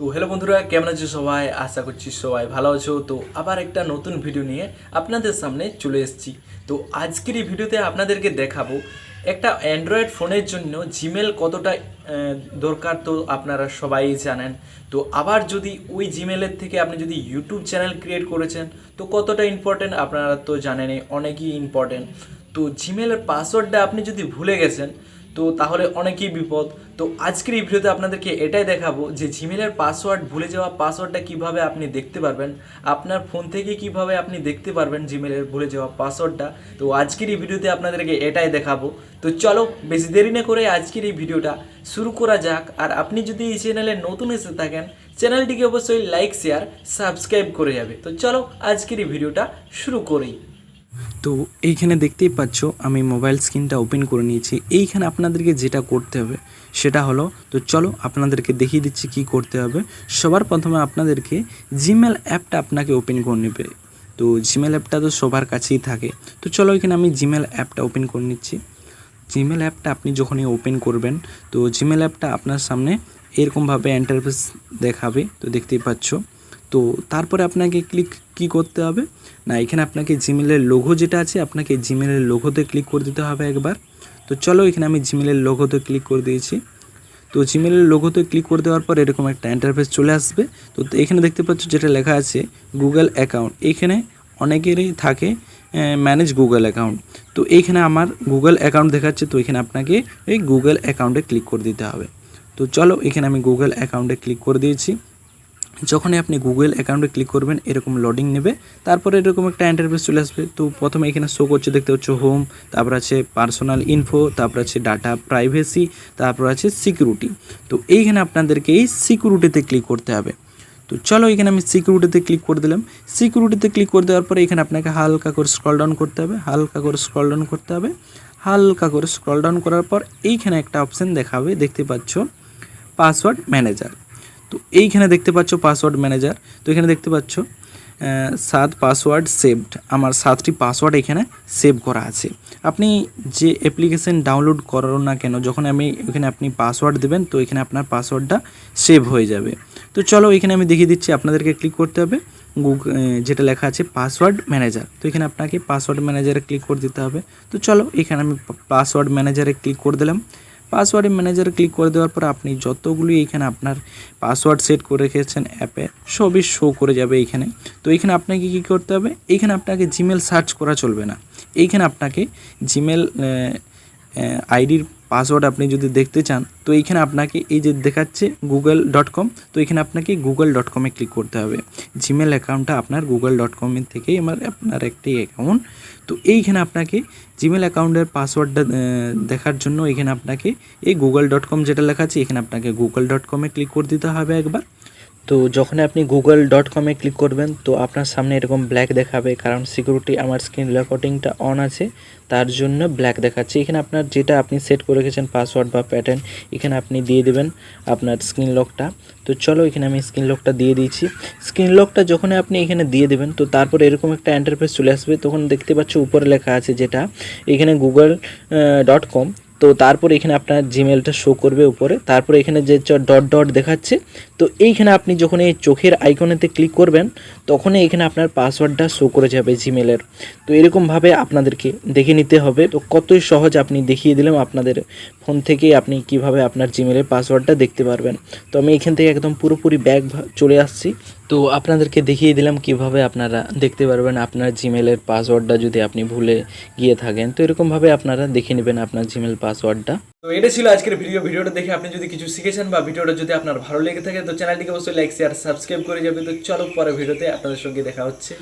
তো হ্যালো বন্ধুরা, কেমন আছো সবাই? আশা করছি সবাই ভালো আছো। তো আবার একটা নতুন ভিডিও নিয়ে আপনাদের সামনে চলে এসেছি। তো আজকের এই ভিডিওতে আপনাদেরকে দেখাবো, একটা অ্যান্ড্রয়েড ফোনের জন্য জিমেল কতটা দরকার তো আপনারা সবাই জানেন। তো আবার যদি ওই জিমেলের থেকে আপনি যদি ইউটিউব চ্যানেল ক্রিয়েট করেছেন, তো কতটা ইম্পর্টেন্ট আপনারা তো জানেনই, অনেকই ইম্পর্টেন্ট তো জিমেলের পাসওয়ার্ডটা আপনি যদি ভুলে গেছেন তো তাহলে অনেকই বিপদ। তো আজকের এই ভিডিওতে আপনাদেরকে এটাই দেখাবো যে জিমেলের পাসওয়ার্ড ভুলে যাওয়া পাসওয়ার্ডটা কীভাবে আপনি দেখতে পারবেন, আপনার ফোন থেকে কীভাবে আপনি দেখতে পারবেন জিমেলের ভুলে যাওয়া পাসওয়ার্ডটা তো আজকের এই ভিডিওতে আপনাদেরকে এটাই দেখাবো। তো চলো, বেশি দেরি না করে আজকের এই ভিডিওটা শুরু করা যাক। আর আপনি যদি এই চ্যানেলে নতুন এসে থাকেন, চ্যানেলটিকে অবশ্যই লাইক শেয়ার সাবস্ক্রাইব করে যাবে। তো চলো, আজকের এই ভিডিওটা শুরু করি। তো এইখানে দেখতেই পাচ্ছ, আমি মোবাইল স্ক্রিনটা ওপেন করে নিয়েছি। এইখানে আপনাদেরকে যেটা করতে হবে, সেটা হলো, তো চলো আপনাদেরকে দেখিয়ে দিচ্ছি কি করতে হবে। সবার প্রথমে আপনাদেরকে জিমেল অ্যাপটা আপনাকে ওপেন করে নেবে। তো জিমেল অ্যাপটা তো সবার কাছেই থাকে। তো চলো এখানে আমি জিমেল অ্যাপটা ওপেন করে নিচ্ছি। জিমেল অ্যাপটা আপনি যখনই ওপেন করবেন, তো জিমেল অ্যাপটা আপনার সামনে এরকমভাবে এন্টারফেস দেখাবে, তো দেখতেই পাচ্ছ। তো তারপরে আপনাকে ক্লিক কি করতে হবে? না, এখানে আপনাকে জিমেলের লোগো যেটা আছে, আপনাকে জিমেলের লোগোতে ক্লিক করে দিতে হবে একবার। তো চলো, এখানে আমি জিমেলের লোগোতে ক্লিক করে দিয়েছি। তো জিমেলের লোগোতে ক্লিক করে দেওয়ার পর এরকম একটা ইন্টারফেস চলে আসবে। তো এখানে দেখতে পাচ্ছ যেটা লেখা আছে গুগল অ্যাকাউন্ট এইখানে অনেকেরই থাকে ম্যানেজ গুগল অ্যাকাউন্ট তো এইখানে আমার গুগল অ্যাকাউন্ট দেখাচ্ছে, তো এখানে আপনাকে এই গুগল অ্যাকাউন্টে ক্লিক করে দিতে হবে। তো চলো, এখানে আমি গুগল অ্যাকাউন্টে ক্লিক করে দিয়েছি। যখনই আপনি গুগল অ্যাকাউন্টে ক্লিক করবেন, এরকম লোডিং নেবে। তারপরে এরকম একটা ইন্টারফেস চলে আসবে। তো প্রথমে এখানে শো করছে, দেখতে হচ্ছে হোম তারপর আছে পার্সোনাল ইনফো তারপর আছে ডাটা প্রাইভেসি তারপর আছে সিকিউরিটি তো এইখানে আপনাদেরকে এই সিকিউরিটিতে ক্লিক করতে হবে। তো চলো এখানে আমি সিকিউরিটিতে ক্লিক করে দিলাম। সিকিউরিটিতে ক্লিক করে দেওয়ার পরে এখানে আপনাকে হালকা করে স্ক্রল ডাউন করতে হবে। হালকা করে স্ক্রল ডাউন করতে হবে। হালকা করে স্ক্রল ডাউন করার পর এইখানে একটা অপশান দেখাবে। দেখতে পাচ্ছ পাসওয়ার্ড ম্যানেজার তো এইখানে দেখতে পাচ্ছ পাসওয়ার্ড ম্যানেজার তো এখানে দেখতে পাচ্ছ সাত পাসওয়ার্ড সেভড আমার সাতটি পাসওয়ার্ড এখানে সেভ করা আছে। আপনি যে অ্যাপ্লিকেশন ডাউনলোড করার না কেন, যখন আমি, এখানে আপনি পাসওয়ার্ড দেবেন, তো এখানে আপনার পাসওয়ার্ডটা সেভ হয়ে যাবে। তো চলো এখানে আমি দেখিয়ে দিচ্ছি, আপনাদেরকে ক্লিক করতে হবে। যেটা লেখা আছে পাসওয়ার্ড ম্যানেজার তো এখানে আপনাকে পাসওয়ার্ড ম্যানেজারে ক্লিক করে দিতে হবে। তো চলো এখানে আমি পাসওয়ার্ড ম্যানেজারে ক্লিক করে দিলাম। পাসওয়ার্ড ম্যানেজারে ক্লিক করে দেওয়ার পর আপনি যতগুলি এখানে আপনার পাসওয়ার্ড সেট করে রেখেছেন অ্যাপে, সবই শো করে যাবে এখানে। তো এখানে আপনাকে কী করতে হবে? এখানে আপনাকে জিমেল সার্চ করা চলবে না। এইখানে আপনাকে জিমেল আইডির পাসওয়ার্ড আপনি যদি দেখতে চান, তো এইখানে আপনাকে এই যে দেখাচ্ছে গুগল ডট কম তো এখানে আপনাকে গুগল ডট কমে ক্লিক করতে হবে। জিমেল অ্যাকাউন্টটা আপনার গুগল ডট কমের থেকেই আমার, আপনার একটি অ্যাকাউন্ট তো এইখানে আপনাকে জিমেল অ্যাকাউন্টের পাসওয়ার্ডটা দেখার জন্য এখানে আপনাকে এই গুগল ডট কম যেটা লেখা আছে, এখানে আপনাকে গুগল ডট কমে ক্লিক করে দিতে হবে একবার। তো যখন আপনি গুগল ডট কমে ক্লিক করবেন, তো আপনার সামনে এরকম ব্ল্যাক দেখাবে, কারণ সিকিউরিটি আমার স্ক্রিন রেকর্ডিংটা অন আছে, তার জন্য ব্ল্যাক দেখাচ্ছে। এখানে আপনার যেটা আপনি সেট করে রেখেছেন পাসওয়ার্ড বা প্যাটার্ন এখানে আপনি দিয়ে দেবেন আপনার স্ক্রিন লকটা তো চলো এখানে আমি স্ক্রিন লকটা দিয়ে দিয়েছি। স্ক্রিন লকটা যখন আপনি এখানে দিয়ে দেবেন, তো তারপর এরকম একটা এন্টারফেস চলে আসবে, তখন দেখতে পাচ্ছ উপরে লেখা আছে যেটা, এখানে গুগল ডট কম তো তারপর এখানে আপনার জিমেলটা শো করবে উপরে। তারপর এখানে যে ডট ডট দেখাচ্ছে, তো এইখানে আপনি যখন এই চোখের আইকনেতে ক্লিক করবেন, তখনই এখানে আপনার পাসওয়ার্ডটা শো করে যাবে জিমেলের তো এরকমভাবে আপনাদেরকে দেখে নিতে হবে। তো কতই সহজ আপনি দেখিয়ে দিলাম আপনাদের ফোন থেকেই আপনি কীভাবে আপনার জিমেলের পাসওয়ার্ডটা দেখতে পারবেন। তো আমি এখান থেকে একদম পুরোপুরি ব্যাগ চলে আসছি। তো আপনাদেরকে দেখিয়ে দিলাম কীভাবে আপনারা দেখতে পারবেন আপনার জিমেলের পাসওয়ার্ডটা যদি আপনি ভুলে গিয়ে থাকেন। তো এরকমভাবে আপনারা দেখে নেবেন আপনার জিমেল পাসওয়ার্ডটা। তো এটা ছিল আজকের ভিডিও। ভিডিওটা দেখে আপনি যদি কিছু শিখেছেন বা ভিডিওটা যদি আপনার ভালো লেগে থাকে, তো চ্যানেলটিকে অবশ্যই লাইক শেয়ার সাবস্ক্রাইব করে যাবে তো চলো পরে ভিডিওতে আপনাদের সঙ্গে দেখা হচ্ছে।